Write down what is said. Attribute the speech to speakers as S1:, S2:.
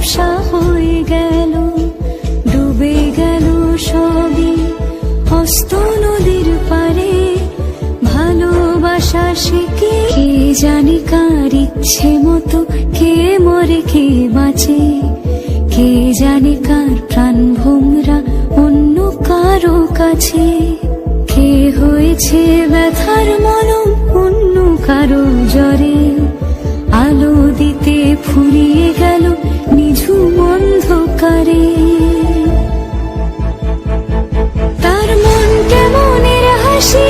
S1: ঝাপসা হয়ে গেল, ডুবে গেল সবই। হস্ত নদীর পারে ভালোবাসা সে কে জানি কার ইচ্ছে মতো কে মরে, কে বাঁচে? কে জানি কার প্রাণ ভোমরা অন্য কারও কাছে? কে হয়েছে ব্যথার মলম অন্য কারও জ্বরে? আলো দিতে ফুরিয়ে গেল নিঝুম অন্ধকারে। তার মন কেমনের হাসি?